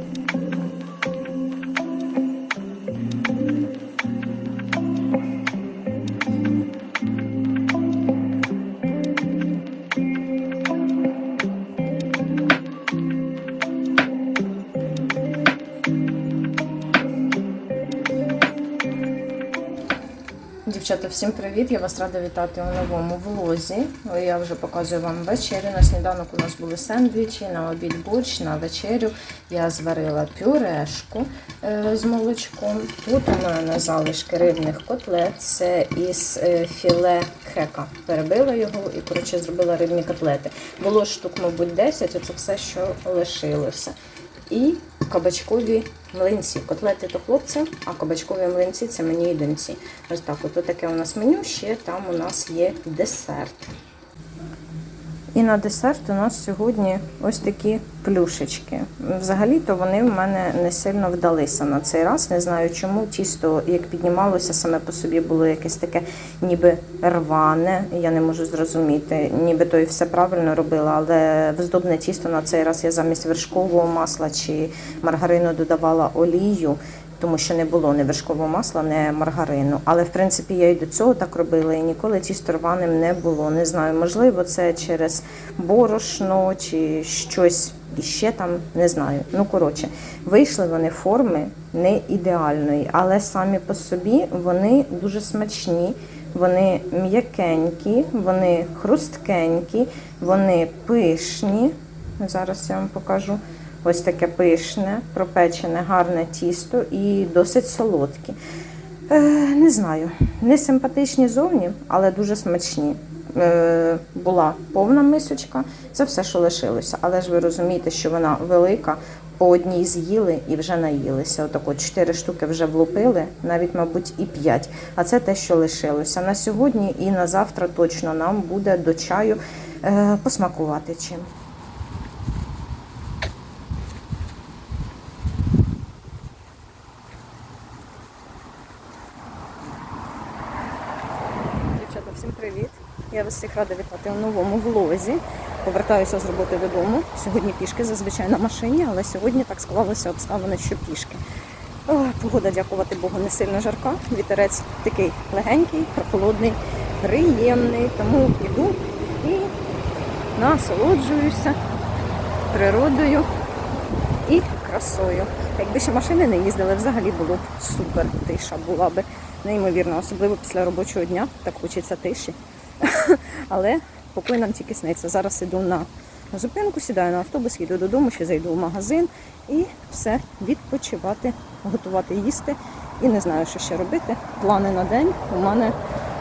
Thank you. Всім привіт! Я вас рада вітати у новому влозі. Я вже показую вам вечерю. На сніданок у нас були сендвічі, на обід борщ, на вечерю я зварила пюрешку е, з молочком. Тут у мене залишки рибних котлет. Це із е, філе хека. Перебила його і коротше зробила рибні котлети. Було штук, мабуть, 10, оце все, що лишилося. І кабачкові млинці. Котлети то хлопцям, а кабачкові млинці це мені і доньці. Ось так, от таке у нас меню, ще там у нас є десерт. І на десерт у нас сьогодні ось такі плюшечки. Взагалі-то вони в мене не сильно вдалися на цей раз. Не знаю чому. Тісто, як піднімалося, саме по собі було якесь таке ніби рване. Я не можу зрозуміти. Ніби то і все правильно робила, але в здобне тісто на цей раз я замість вершкового масла чи маргарину додавала олію тому що не було ні вершкового масла, ні маргарину. Але в принципі я і до цього так робила, і ніколи тісто рваним не було. Не знаю, можливо, це через борошно чи щось іще там, не знаю. Ну, коротше, вийшли вони форми не ідеальної, але самі по собі вони дуже смачні. Вони м'якенькі, вони хрусткенькі, вони пишні. Зараз я вам покажу. Ось таке пишне, пропечене, гарне тісто і досить солодкі. Е, Не знаю, не симпатичні зовні, але дуже смачні. Е, Була повна мисочка, це все, що лишилося. Але ж ви розумієте, що вона велика, по одній з'їли і вже наїлися. Отако чотири штуки вже влупили, навіть, мабуть, і п'ять. А це те, що лишилося. На сьогодні і на завтра точно нам буде до чаю е, посмакувати чим. Дівчата, всім привіт! Я вас всіх рада вітати у новому влозі. Повертаюся з роботи додому. Сьогодні пішки, зазвичай на машині, але сьогодні так склалися обставини, що пішки. О, погода, дякувати Богу, не сильно жарка. Вітерець такий легенький, прохолодний, приємний. Тому йду і насолоджуюся природою і красою. Якби ще машини не їздили, взагалі було б супер. Тиша була би неймовірно, особливо після робочого дня. Так хочеться тиші. Але покой нам тільки сниться. Зараз іду на зупинку, сідаю на автобус, їду додому, ще зайду в магазин і все, відпочивати, готувати їсти. І не знаю, що ще робити. Плани на день у мене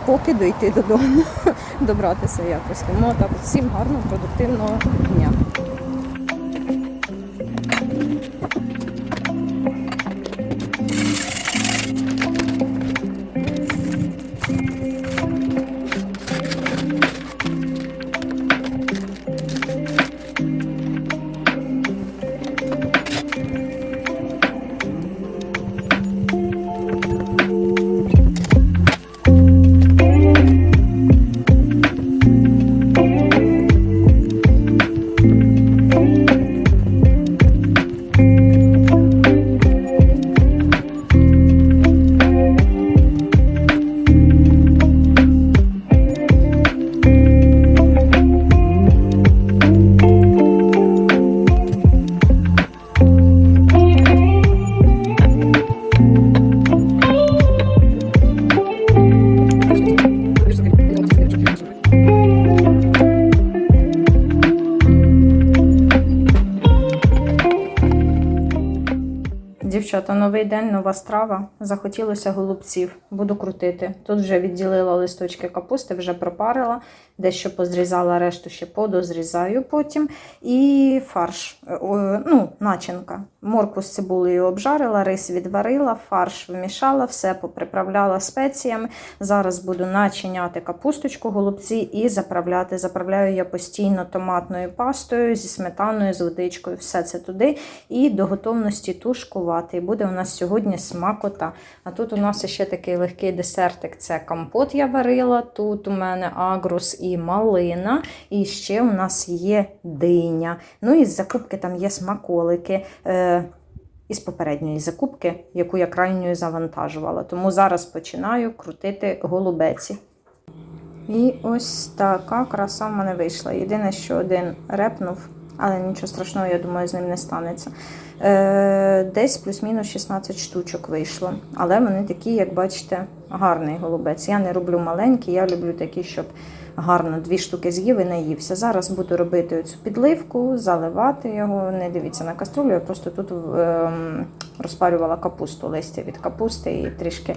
поки дойти додому, добратися якось. Тому так всім гарного, продуктивного дня. Дівчата, новий день, нова страва. Захотілося голубців. Буду крутити. Тут вже відділила листочки капусти, вже пропарила, дещо позрізала, решту ще подозрізаю потім. І фарш, е, ну, начинка. Морку з цибулею обжарила, рис відварила, фарш вмішала, все поприправляла спеціями. Зараз буду начиняти капусточку, голубці і заправляти. Заправляю я постійно томатною пастою зі сметаною, з водичкою. Все це туди. І до готовності тушкувати. І буде у нас сьогодні смакота. А тут у нас ще такий легкий десертик це компот я варила. Тут у мене агрус і малина. І ще у нас є диня. Ну і з закупки там є смаколики. Із попередньої закупки, яку я крайньою завантажувала. Тому зараз починаю крутити голубеці. І ось така краса в мене вийшла. Єдине, що один репнув, але нічого страшного, я думаю, з ним не станеться. Е, десь плюс-мінус 16 штучок вийшло. Але вони такі, як бачите, гарний голубець. Я не роблю маленькі, я люблю такі, щоб гарно дві штуки з'їв і наївся. Зараз буду робити цю підливку, заливати його. Не дивіться на каструлю, я просто тут ем, розпарювала капусту, листя від капусти і трішки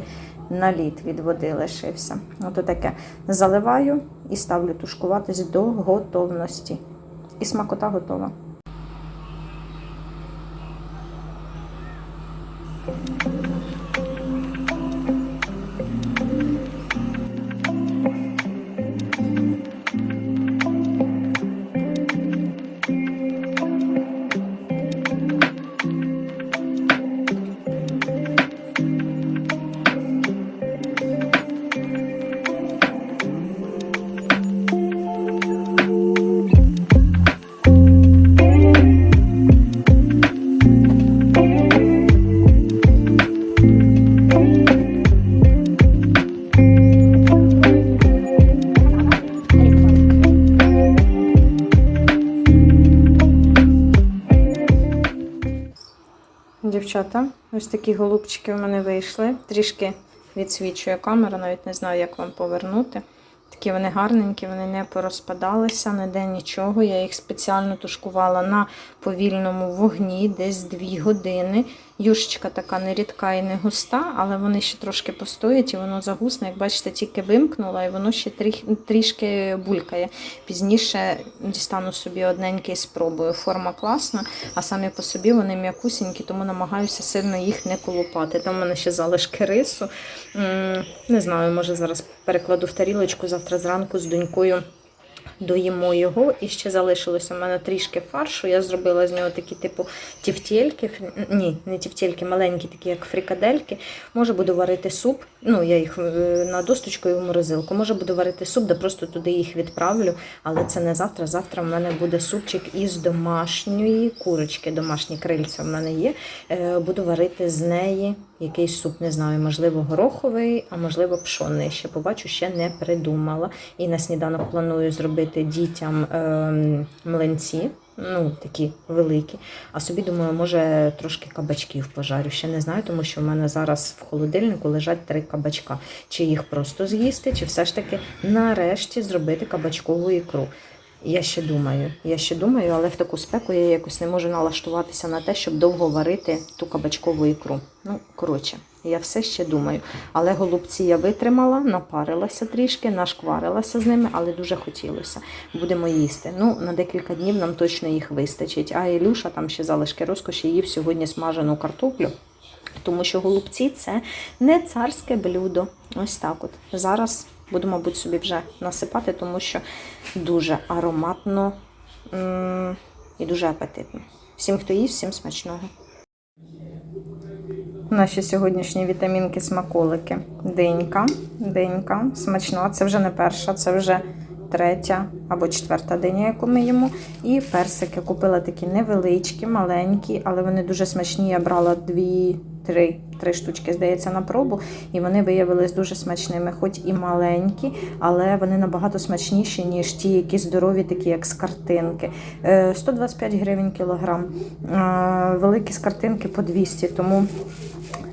наліт від води лишився. Ото таке заливаю і ставлю тушкуватись до готовності. І смакота готова. Дівчата, ось такі голубчики в мене вийшли. Трішки відсвічує камера, навіть не знаю, як вам повернути. Такі вони гарненькі, вони не порозпадалися, ніде нічого. Я їх спеціально тушкувала на повільному вогні, десь 2 години. Юшечка така не рідка і не густа, але вони ще трошки постоять і воно загусне. Як бачите, тільки вимкнула, і воно ще трішки булькає. Пізніше дістану собі одненький спробую. Форма класна, а самі по собі вони м'якусінькі, тому намагаюся сильно їх не колупати. Там в мене ще залишки рису. Не знаю, може зараз перекладу в тарілочку завтра зранку з донькою. Доїмо його, і ще залишилося в мене трішки фаршу. Я зробила з нього такі, типу, тівтєльки. Ні, не тівтєльки, маленькі, такі, як фрикадельки. Може, буду варити суп. Ну, я їх е, на досточку і в морозилку. Може, буду варити суп, де просто туди їх відправлю. Але це не завтра. Завтра в мене буде супчик із домашньої курочки. Домашні крильця в мене є. Е, Буду варити з неї якийсь суп, не знаю, можливо, гороховий, а можливо, пшонний. Ще побачу, ще не придумала. І на сніданок планую зробити дітям ем, млинці. Ну, такі великі. А собі думаю, може трошки кабачків пожарю. Ще не знаю, тому що в мене зараз в холодильнику лежать три кабачка. Чи їх просто з'їсти, чи все ж таки нарешті зробити кабачкову ікру. Я ще думаю, я ще думаю, але в таку спеку я якось не можу налаштуватися на те, щоб довго варити ту кабачкову ікру. Ну, коротше, я все ще думаю. Але голубці я витримала, напарилася трішки, нашкварилася з ними, але дуже хотілося. Будемо їсти. Ну, на декілька днів нам точно їх вистачить. А Ілюша там ще залишки розкоші їв сьогодні смажену картоплю. Тому що голубці це не царське блюдо. Ось так от. Зараз буду, мабуть, собі вже насипати, тому що дуже ароматно і дуже апетитно. Всім, хто їсть, всім смачного. Наші сьогоднішні вітамінки смаколики. Денька, денька, смачно. Це вже не перша, це вже третя або четверта диня, яку ми їмо. І персики купила такі невеличкі, маленькі, але вони дуже смачні. Я брала дві, три, три штучки, здається, на пробу, і вони виявились дуже смачними, хоч і маленькі, але вони набагато смачніші, ніж ті, які здорові, такі як з картинки. Е, 125 гривень кілограм. Е, Великі з картинки по 200, тому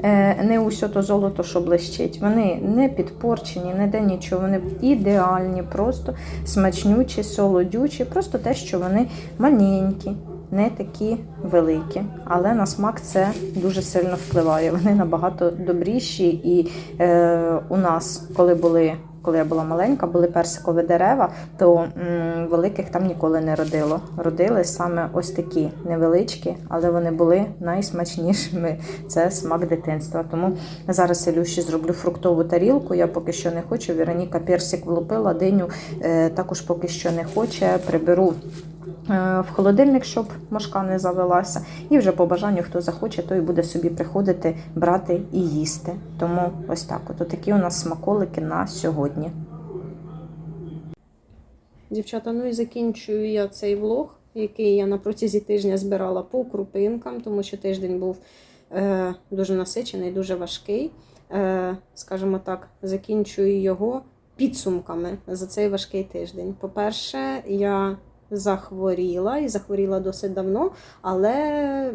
е, не усе то золото, що блищить. Вони не підпорчені, не де нічого. Вони ідеальні, просто смачнючі, солодючі, просто те, що вони маленькі. Не такі великі, але на смак це дуже сильно впливає. Вони набагато добріші. І е, у нас, коли були, коли я була маленька, були персикові дерева, то м, великих там ніколи не родило. Родили саме ось такі невеличкі, але вони були найсмачнішими. Це смак дитинства. Тому зараз Ілюші зроблю фруктову тарілку. Я поки що не хочу. Вероніка персик влупила, диню е, також поки що не хоче. Приберу в холодильник, щоб мошка не завелася. І вже по бажанню, хто захоче, той буде собі приходити, брати і їсти. Тому ось так. От такі у нас смаколики на сьогодні. Дівчата, ну і закінчую я цей влог. який я на протязі тижня збирала по крупинкам, тому що тиждень був е, дуже насичений, дуже важкий. Е, скажімо так, закінчую його підсумками за цей важкий тиждень. По-перше, я захворіла і захворіла досить давно, але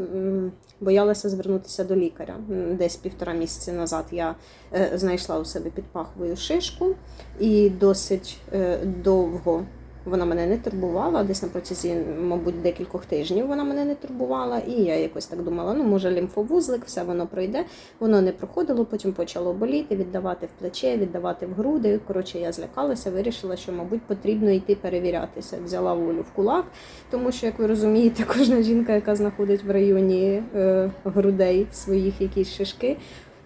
боялася звернутися до лікаря. Десь півтора місяці назад я е, знайшла у себе під пахвою шишку і досить е, довго. Вона мене не турбувала, десь на протязі, мабуть, декількох тижнів вона мене не турбувала, і я якось так думала, ну може лімфовузлик, все воно пройде. Воно не проходило, потім почало боліти, віддавати в плече, віддавати в груди. Коротше, я злякалася, вирішила, що, мабуть, потрібно йти перевірятися. Взяла волю в кулак, тому що, як ви розумієте, кожна жінка, яка знаходить в районі е, грудей своїх якісь шишки.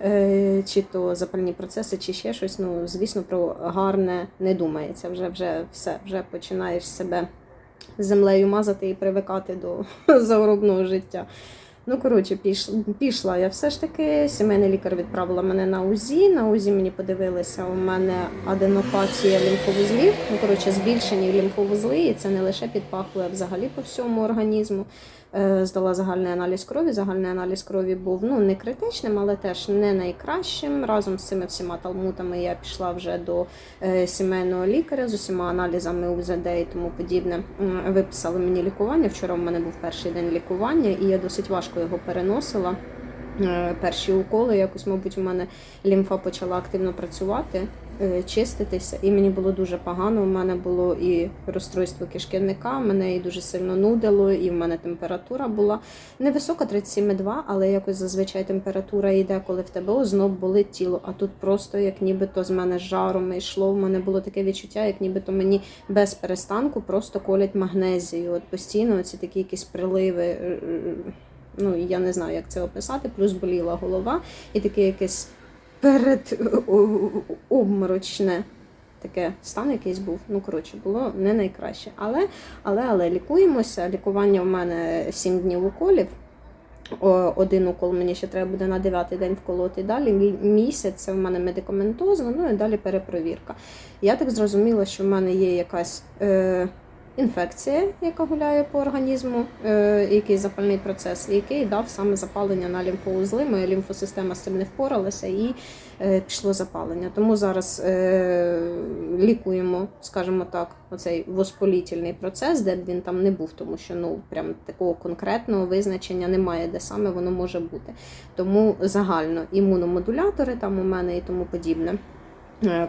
Е, Чи то запальні процеси, чи ще щось. Ну, звісно, про гарне не думається. Вже вже все, вже починаєш себе землею мазати і привикати до загробного життя. Ну, коротше, піш, пішла я все ж таки. Сімейний лікар відправила мене на УЗІ. На УЗІ мені подивилися, у мене аденопатія лімфовузлів. Ну, коротше, збільшені лімфовузли, і це не лише під пахвою, а взагалі по всьому організму. Е, Здала загальний аналіз крові. Загальний аналіз крові був ну не критичним, але теж не найкращим. Разом з цими всіма талмутами я пішла вже до е, сімейного лікаря з усіма аналізами УЗД і тому подібне. Виписали мені лікування. Вчора в мене був перший день лікування, і я досить важко його переносила. Е, Перші уколи, якось, мабуть, у мене лімфа почала активно працювати, чиститися, і мені було дуже погано. У мене було і розстройство кишківника, мене і дуже сильно нудило, і в мене температура була невисока 37,2, але якось зазвичай температура йде, коли в тебе знов болить тіло. А тут просто як нібито з мене жаром йшло. В мене було таке відчуття, як нібито мені без перестанку просто колять магнезію. От постійно ці такі якісь приливи. е, е, Ну я не знаю, як це описати. Плюс боліла голова, і таке якесь перед обморочне таке стан якийсь був. Ну, коротше, було не найкраще. Але, але, але лікуємося. Лікування в мене 7 днів уколів. Один укол мені ще треба буде на 9 день вколоти. Далі місяць це в мене медикаментозно, ну і далі перепровірка. Я так зрозуміла, що в мене є якась е, інфекція, яка гуляє по організму, е, який запальний процес, який дав саме запалення на лімфоузли. Моя лімфосистема з цим не впоралася і е, пішло запалення. Тому зараз е, лікуємо, скажімо так, оцей воспалітельний процес, де б він там не був, тому що ну прям такого конкретного визначення немає, де саме воно може бути. Тому загально імуномодулятори там у мене і тому подібне,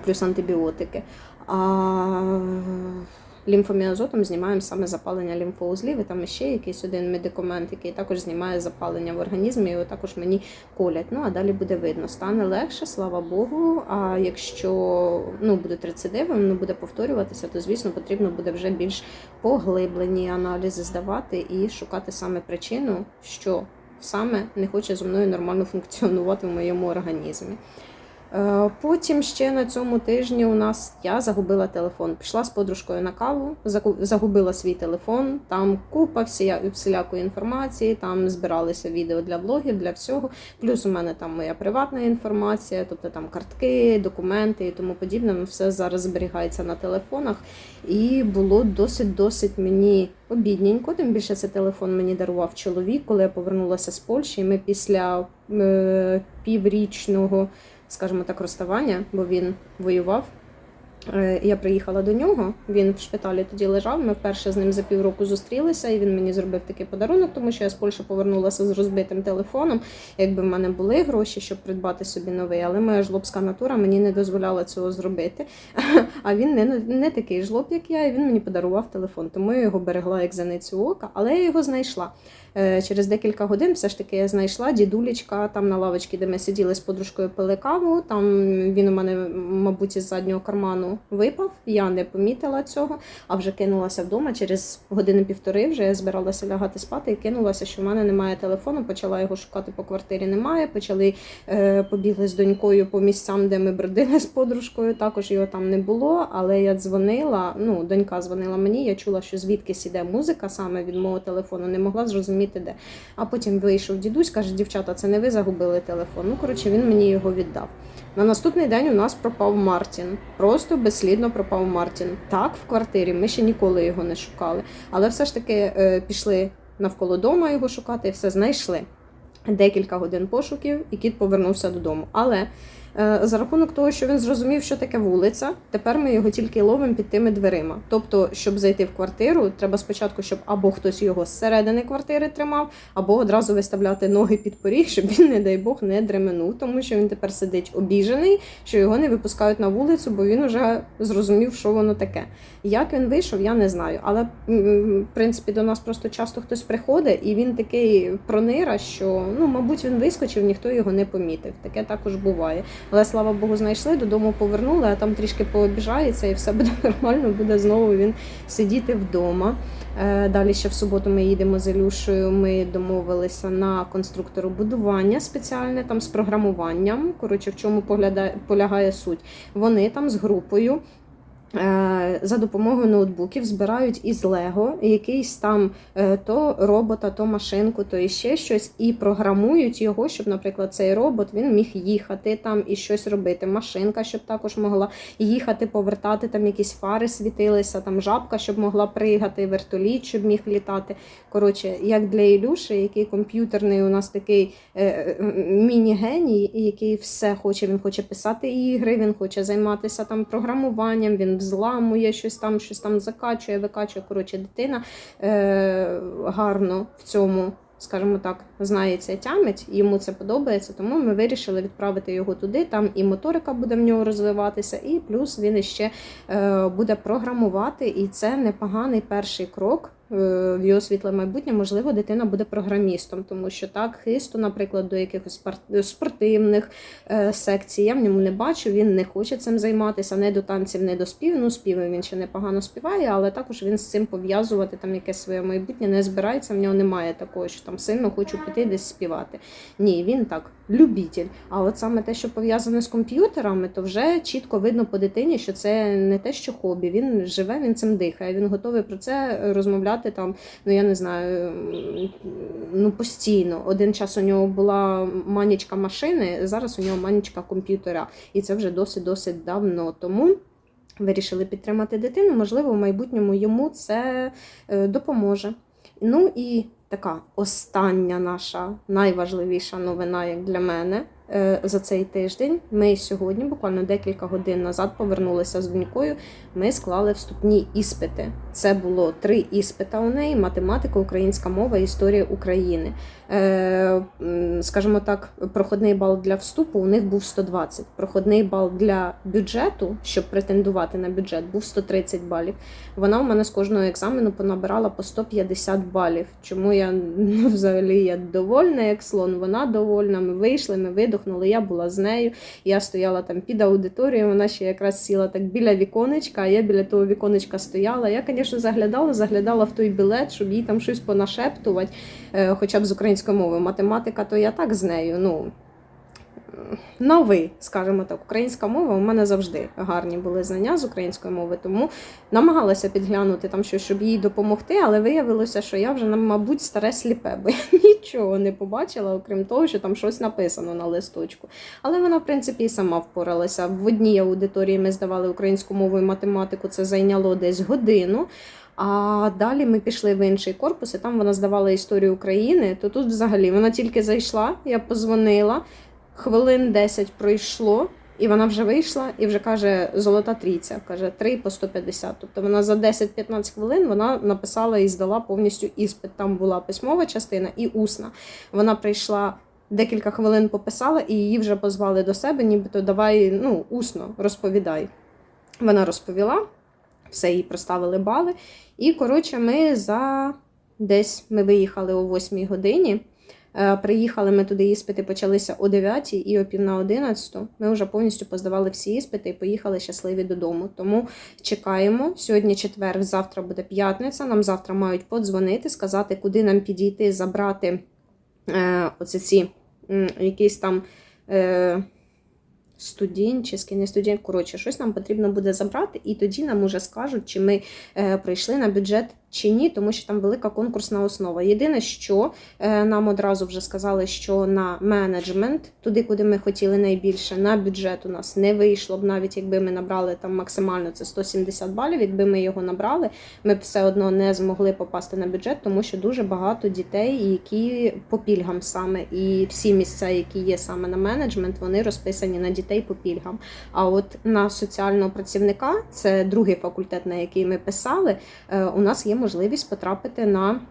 плюс антибіотики. А лімфоміазотом знімаємо саме запалення лімфоузлів, і там ще якийсь один медикамент, який також знімає запалення в організмі, його також мені колять. Ну а далі буде видно. Стане легше, слава Богу. А якщо ну, будуть рецидиви, воно буде повторюватися, то звісно потрібно буде вже більш поглиблені аналізи здавати і шукати саме причину, що саме не хоче зі мною нормально функціонувати в моєму організмі. Е, Потім ще на цьому тижні у нас я загубила телефон. Пішла з подружкою на каву, загубила свій телефон. Там купа всія, всілякої інформації, там збиралися відео для блогів, для всього. Плюс у мене там моя приватна інформація, тобто там картки, документи і тому подібне. Все зараз зберігається на телефонах. І було досить-досить мені обідненько. Тим більше цей телефон мені дарував чоловік, коли я повернулася з Польщі. І ми після е, піврічного скажімо так, розставання, бо він воював. Я приїхала до нього, він в шпиталі тоді лежав. Ми вперше з ним за півроку зустрілися, і він мені зробив такий подарунок, тому що я з Польщі повернулася з розбитим телефоном. Якби в мене були гроші, щоб придбати собі новий, але моя жлобська натура мені не дозволяла цього зробити. А він не, не такий жлоб, як я, і він мені подарував телефон. Тому я його берегла як зеницю ока, але я його знайшла. Е, Через декілька годин все ж таки я знайшла дідулечка там на лавочці, де ми сиділи з подружкою пили каву. Там він у мене, мабуть, із заднього карману випав. Я не помітила цього, а вже кинулася вдома. Через години-півтори вже я збиралася лягати спати і кинулася, що в мене немає телефону. Почала його шукати по квартирі. Немає. Почали е, побігли з донькою по місцям, де ми бродили з подружкою. Також його там не було. Але я дзвонила. Ну, донька дзвонила мені. Я чула, що звідкись іде музика саме від мого телефону. Не могла зрозуміти де. А потім вийшов дідусь, каже, дівчата, це не ви загубили телефон. Ну, коротше, він мені його віддав. На наступний день у нас пропав Мартін. Просто безслідно пропав Мартін. Так, в квартирі ми ще ніколи його не шукали. Але все ж таки е, пішли навколо дома його шукати і все знайшли. Декілька годин пошуків, і кіт повернувся додому. Але за рахунок того, що він зрозумів, що таке вулиця, тепер ми його тільки ловимо під тими дверима. Тобто, щоб зайти в квартиру, треба спочатку, щоб або хтось його зсередини квартири тримав, або одразу виставляти ноги під поріг, щоб він, не дай Бог, не дременув, тому що він тепер сидить обіжений, що його не випускають на вулицю, бо він вже зрозумів, що воно таке. Як він вийшов, я не знаю. Але в принципі до нас просто часто хтось приходить, і він такий пронира, що ну, мабуть, він вискочив, ніхто його не помітив. Таке також буває. Але слава Богу, знайшли, додому повернули, а там трішки пообіжається, і все буде нормально, буде знову він сидіти вдома. Е, Далі ще в суботу ми їдемо з Ілюшею. Ми домовилися на конструктору будування спеціальне там з програмуванням. Коротше, в чому полягає суть. Вони там з групою. Е, За допомогою ноутбуків збирають із Лего якийсь там е, то робота, то машинку, то іще щось, і програмують його, щоб, наприклад, цей робот він міг їхати там і щось робити. Машинка, щоб також могла їхати, повертати, там якісь фари світилися, там жабка, щоб могла пригати, вертоліт, щоб міг літати. Коротше, як для Ілюші, який комп'ютерний у нас такий е, міні-геній, який все хоче. Він хоче писати ігри, він хоче займатися там програмуванням, він взламує щось там, щось там закачує, викачує. Коротше, дитина е, гарно в цьому. Скажімо так, знається, тямить, йому це подобається, тому ми вирішили відправити його туди. Там і моторика буде в нього розвиватися, і плюс він іще е, буде програмувати, і це непоганий перший крок в його світле майбутнє. Можливо, дитина буде програмістом, тому що так хисту, наприклад, до якихось спортивних е, секцій я в ньому не бачу. Він не хоче цим займатися, не до танців, не до спів. Ну, співи він ще непогано співає, але також він з цим пов'язувати там якесь своє майбутнє не збирається. В нього немає такого, що там сильно хочу піти десь співати. Ні, він так, любитель. А от саме те, що пов'язане з комп'ютерами, то вже чітко видно по дитині, що це не те, що хобі. Він живе, він цим дихає. Він готовий про це розмовляти там. Ну я не знаю, ну постійно. Один час у нього була манічка машини, зараз у нього манічка комп'ютера, і це вже досить досить давно. Тому. Вирішили підтримати дитину, можливо, в майбутньому йому це е, допоможе. Ну і така остання наша найважливіша новина, як для мене, за цей тиждень. Ми сьогодні, буквально декілька годин назад, повернулися з донькою. Ми склали вступні іспити. Це було три іспита у неї: математика, українська мова, історія України. Е, Скажімо так, проходний бал для вступу у них був 120. Проходний бал для бюджету, щоб претендувати на бюджет, був 130 балів. Вона у мене з кожного екзамену понабирала по 150 балів. Чому я ну, взагалі я довольна, як слон, вона довольна. Ми вийшли, ми видохнули. Я була з нею. Я стояла там під аудиторією. Вона ще якраз сіла так біля віконечка, а я біля того віконечка стояла. Я, звісно, заглядала, заглядала в той білет, щоб їй там щось понашептувати, е, хоча б з української мови. Математика, то я так з нею. ну... На ви, скажімо так, українська мова у мене завжди гарні були знання з української мови, тому намагалася підглянути там щось, щоб їй допомогти, але виявилося, що я вже, мабуть, старе сліпе, бо я нічого не побачила, окрім того, що там щось написано на листочку. Але вона, в принципі, і сама впоралася. В одній аудиторії ми здавали українську мову і математику, це зайняло десь годину. А далі ми пішли в інший корпус, і там вона здавала історію України. То тут взагалі вона тільки зайшла, я позвонила, хвилин 10 пройшло, і вона вже вийшла і вже каже золота трійця, каже 3 по 150. Тобто вона за 10-15 хвилин вона написала і здала повністю іспит. Там була письмова частина і усна. Вона прийшла. Декілька хвилин пописала, і її вже позвали до себе, нібито давай ну, усно розповідай. Вона розповіла, все їй проставили бали. І, коротше, ми за десь ми виїхали о 8 годині. Е, Приїхали ми туди, іспити почалися о 9 і о пів на 11. Ми вже повністю поздавали всі іспити і поїхали щасливі додому. Тому чекаємо. Сьогодні четвер, завтра буде п'ятниця. Нам завтра мають подзвонити, сказати, куди нам підійти, забрати е, оці ці якісь там. Е, Студентський, не студент, коротше, щось нам потрібно буде забрати, і тоді нам уже скажуть, чи ми пройшли на бюджет чи ні, тому що там велика конкурсна основа. Єдине, що е, нам одразу вже сказали, що на менеджмент, туди, куди ми хотіли найбільше, на бюджет у нас не вийшло б, навіть якби ми набрали там максимально це 170 балів. Якби ми його набрали, ми б все одно не змогли попасти на бюджет, тому що дуже багато дітей, які по пільгам саме, і всі місця, які є саме на менеджмент, вони розписані на дітей по пільгам. А от на соціального працівника, це другий факультет, на який ми писали, е, у нас є можливість потрапити на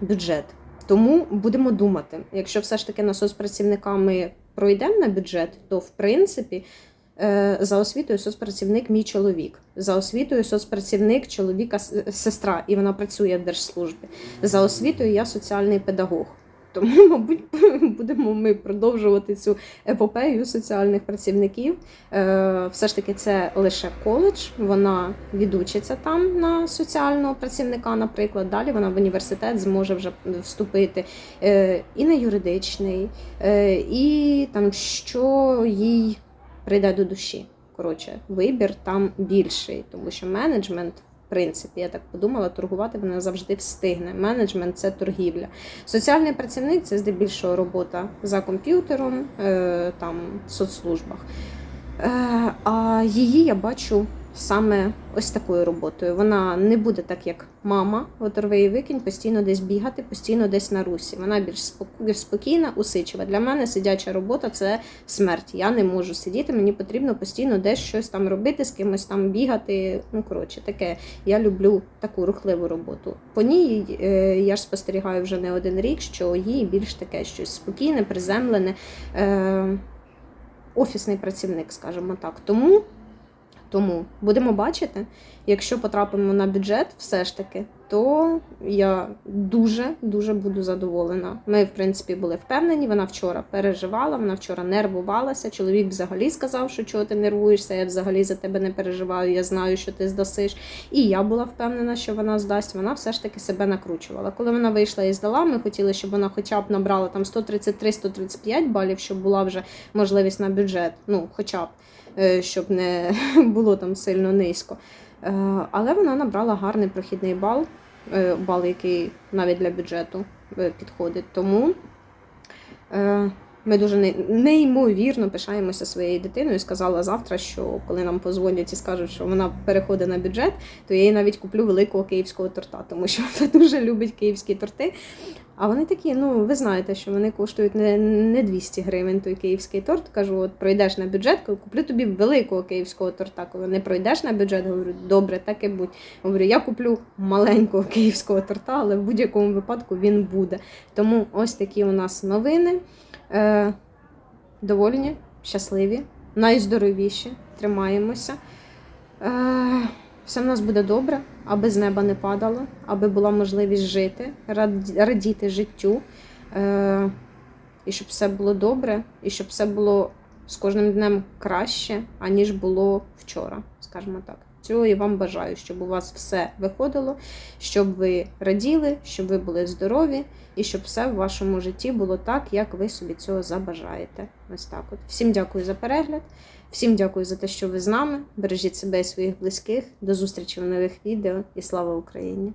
бюджет. Тому будемо думати, якщо все ж таки на соцпрацівника ми пройдемо на бюджет, то в принципі. е, За освітою соцпрацівник мій чоловік. За освітою соцпрацівник чоловіка сестра, і вона працює в держслужбі. За освітою я соціальний педагог. Тому, мабуть, будемо ми продовжувати цю епопею соціальних працівників. Е, Все ж таки, це лише коледж. Вона відучиться там на соціального працівника, наприклад. Далі вона в університет зможе вже вступити е, і на юридичний, е, і там що їй прийде до душі. Коротше, вибір там більший, тому що менеджмент. Принципі, я так подумала, торгувати вона завжди встигне. Менеджмент це торгівля. Соціальний працівник це здебільшого робота за комп'ютером, е, там в соцслужбах. Е, а її я бачу саме ось такою роботою. Вона не буде так, як мама, оторви і викинь, постійно десь бігати, постійно десь на русі. Вона більш спокійна, усичива. Для мене сидяча робота це смерть. Я не можу сидіти, мені потрібно постійно десь щось там робити, з кимось там бігати. Ну, коротше, таке. Я люблю таку рухливу роботу. По ній е, я ж спостерігаю вже не один рік, що їй більш таке щось спокійне, приземлене. Е, офісний працівник, скажімо так. Тому, тому будемо бачити, якщо потрапимо на бюджет, все ж таки, то я дуже дуже буду задоволена. Ми, в принципі, були впевнені. Вона вчора переживала, вона вчора нервувалася. Чоловік взагалі сказав, що чого ти нервуєшся, я взагалі за тебе не переживаю, я знаю, що ти здасиш. І я була впевнена, що вона здасть. Вона все ж таки себе накручувала. Коли вона вийшла і здала, ми хотіли, щоб вона хоча б набрала там 133-135 балів, щоб була вже можливість на бюджет. Ну, хоча б е, щоб не було там сильно низько. Е, Але вона набрала гарний прохідний бал, е, бал, який навіть для бюджету е, підходить. Тому ми дуже неймовірно пишаємося своєю дитиною. Сказала завтра, що коли нам позвонять і скажуть, що вона переходить на бюджет, то я їй навіть куплю великого київського торта, тому що вона дуже любить київські торти. А вони такі, ну ви знаєте, що вони коштують не, не 200 гривень той київський торт. Кажу, от пройдеш на бюджет, куплю тобі великого київського торта. Коли не пройдеш на бюджет, говорю, добре, так і будь. Говорю, я куплю маленького київського торта, але в будь-якому випадку він буде. Тому ось такі у нас новини. Е, довольні, щасливі, найздоровіші. Тримаємося. Е, все в нас буде добре, аби з неба не падало, аби була можливість жити, рад- радіти життю, е, і щоб все було добре, і щоб все було з кожним днем краще, аніж було вчора, скажімо так. Цього і вам бажаю, щоб у вас все виходило, щоб ви раділи, щоб ви були здорові, і щоб все в вашому житті було так, як ви собі цього забажаєте. Ось так. От. Всім дякую за перегляд. Всім дякую за те, що ви з нами. Бережіть себе і своїх близьких. До зустрічі в нових відео і слава Україні!